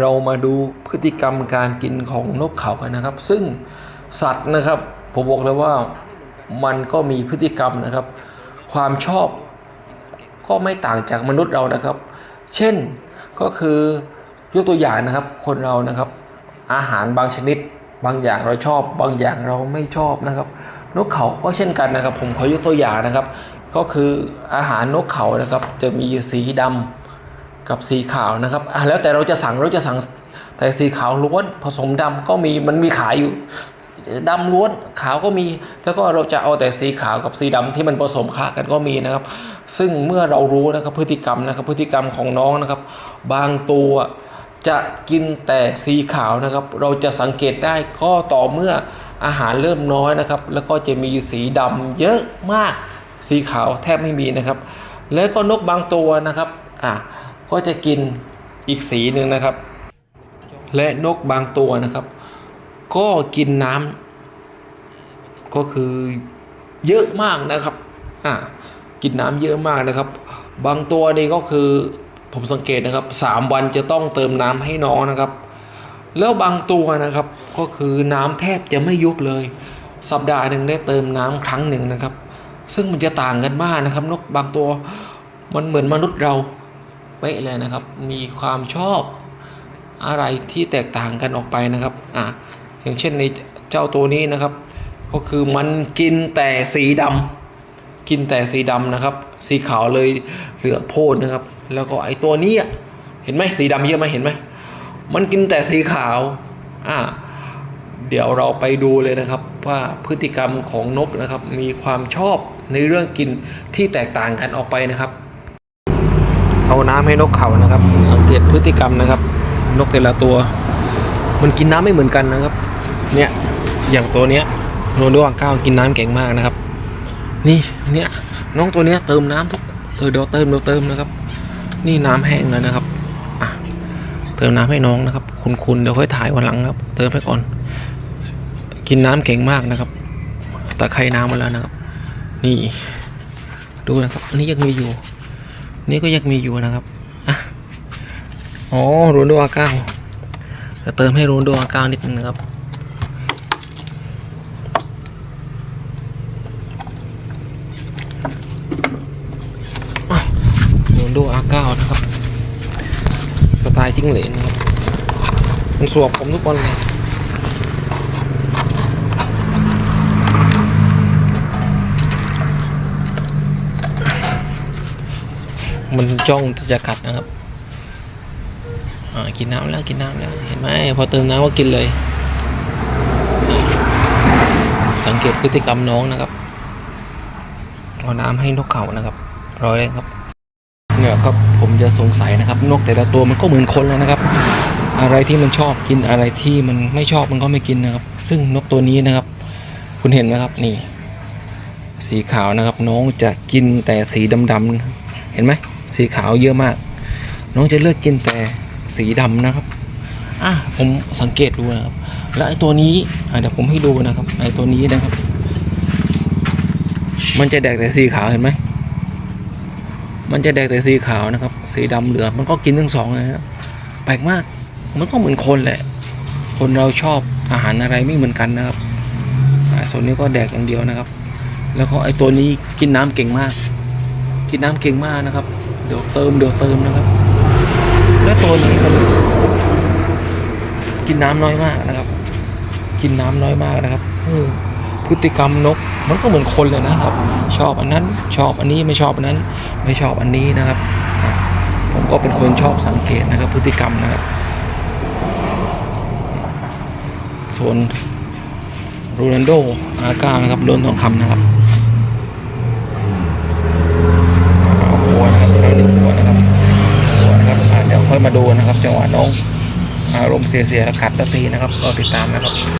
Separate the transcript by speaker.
Speaker 1: เรามาดูพฤติกรรมการกินของนกเขากันนะครับ ซึ่งสัตว์นะครับผมบอกเลยว่ามันก็มีพฤติกรรมนะครับ ความชอบก็ไม่ต่างจากมนุษย์เรานะครับ เช่นก็คือยกตัวอย่างนะครับคนเรานะครับ อาหารบางชนิด บางอย่างเราชอบ บางอย่างเราไม่ชอบนะครับ นกเขาก็เช่นกันนะครับ ผมขอยกตัวอย่างนะครับ ก็คืออาหารนกเขานะครับ จะมีสีดำ กับสีขาวนะครับอะแล้วแต่เราจะสั่งเราจะสั่งแต่สีขาวล้วนผสมดำก็มีมันมีขายอยู่ดำล้วนขาวก็มีแล้วก็เราจะเอาแต่สีขาวกับสีดำที่มันผสมคละกันก็มีนะครับ ซึ่งเมื่อเรารู้นะครับพฤติกรรมนะครับพฤติกรรมของน้องนะครับ บางตัวจะกินแต่สีขาวนะครับ เราจะสังเกตได้ก็ต่อเมื่ออาหารเริ่มน้อยนะครับ แล้วก็จะมีสีดำเยอะมากสีขาวแทบไม่มีนะครับ แล้วก็นกบางตัวนะครับอะ ก็จะกินอีกสีหนึ่งนะครับ และนกบางตัวนะครับ ก็กินน้ำก็คือเยอะมากนะครับอะกินน้ำเยอะมากนะครับ บางตัวนี่ก็คือผมสังเกตนะครับสามวันจะต้องเติมน้ำให้น้องนะครับ แล้วบางตัวนะครับก็คือน้ำแทบจะไม่ยุบเลย สัปดาห์หนึ่งได้เติมน้ำครั้งหนึ่งนะครับ ซึ่งมันจะต่างกันมากนะครับ นกบางตัวมันเหมือนมนุษย์เรา ป๊ะเลยนะครับ มีความชอบอะไรที่แตกต่างกันออกไปนะครับอะอย่างเช่นในเจ้าตัวนี้นะครับ ก็คือมันกินแต่สีดำกินแต่สีดำนะครับ สีขาวเลยเหลือโพดนะครับ แล้วก็ไอตัวนี้เห็นไหมสีดำเยอะไหมเห็นไหมมันกินแต่สีขาวอ่าเดี๋ยวเราไปดูเลยนะครับว่าพฤติกรรมของนกนะครับ มีความชอบในเรื่องกินที่แตกต่างกันออกไปนะครับ เอาน้ำให้นกเขานะครับ สังเกตพฤติกรรมนะครับ นกแต่ละตัว มันกินน้ำไม่เหมือนกันนะครับ เนี่ยอย่างตัวเนี้ยโนดอ่างก้าวกินน้ำเก่งมากนะครับ นี่เนี่ยน้องตัวเนี้ยเติมน้ำทุกเออเดี๋ยวเติมเดี๋ยวเติมนะครับ นี่น้ำแห้งแล้วนะครับอะเติมน้ำให้น้องนะครับ คุณๆเดี๋ยวค่อยถ่ายวันหลังครับ เติมไปก่อน กินน้ำเก่งมากนะครับตะไคร่น้ำมาแล้วนะครับ นี่ ดูนะครับ อันนี้ยังมีอยู่ นี่ก็ยังมีอยู่นะครับอะอ๋อโรนโดอาก้าจะเติมให้โรนโดอาก้านิดนึงนะครับอะโรนดอาก้านะครับ สไตล์จิ้งเหลนนะครับมันสวบผมทุกวันเลย มันจ้องที่จะกัดนะครับอ่ากินน้ำแล้วกินน้ำแล้วเห็นไหมพอเติมน้ำก็กินเลย สังเกตพฤติกรรมน้องนะครับเอาน้ำให้นกเขานะครับร้อยเลยครับเนี่ยครับผมจะสงสัยนะครับ นกแต่ละตัวมันก็เหมือนคนแล้วนะครับ อะไรที่มันชอบกินอะไรที่มันไม่ชอบมันก็ไม่กินนะครับ ซึ่งนกตัวนี้นะครับ คุณเห็นไหมครับนี่ สีขาวนะครับ น้องจะกินแต่สีดำๆเห็นไหม สีขาวเยอะมาก น้องจะเลือกกินแต่สีดำนะครับอะผมสังเกตดูนะครับ แล้วไอ้ตัวนี้เดี๋ยวผมให้ดูนะครับไอ้ตัวนี้นะครับ มันจะแดกแต่สีขาวเห็นไหมมันจะแดกแต่สีขาวนะครับ สีดำเหลือมันก็กินทั้งสองเลยนะครับแปลกมาก มันก็เหมือนคนแหละ คนเราชอบอาหารอะไรไม่เหมือนกันนะครับอ่าส่วนนี้ก็แดกอย่างเดียวนะครับ แล้วก็ไอ้ตัวนี้กินน้ำเก่งมาก กินน้ำเก่งมากนะครับ เดี๋ยวเติมเดี๋ยวเติมนะครับ และตัวนี้มันกินน้ำน้อยมากนะครับ กินน้ำน้อยมากนะครับเออพฤติกรรมนกมันก็เหมือนคนเลยนะครับ ชอบอันนั้นชอบอันนี้ไม่ชอบอันนั้น ไม่ชอบอันนี้นะครับอะผมก็เป็นคนชอบสังเกตนะครับ พฤติกรรมนะครับส่วนโรนัลโดอาก้านะครับโดนทองคำนะครับ เอาหัวนะครับเอาหนึ่งหัวนะครับหัวนะครับอะเดูนะครับ จังหวะน้องอารมณ์เสียๆกัดตะตีนะครับรอติดตามนะครับ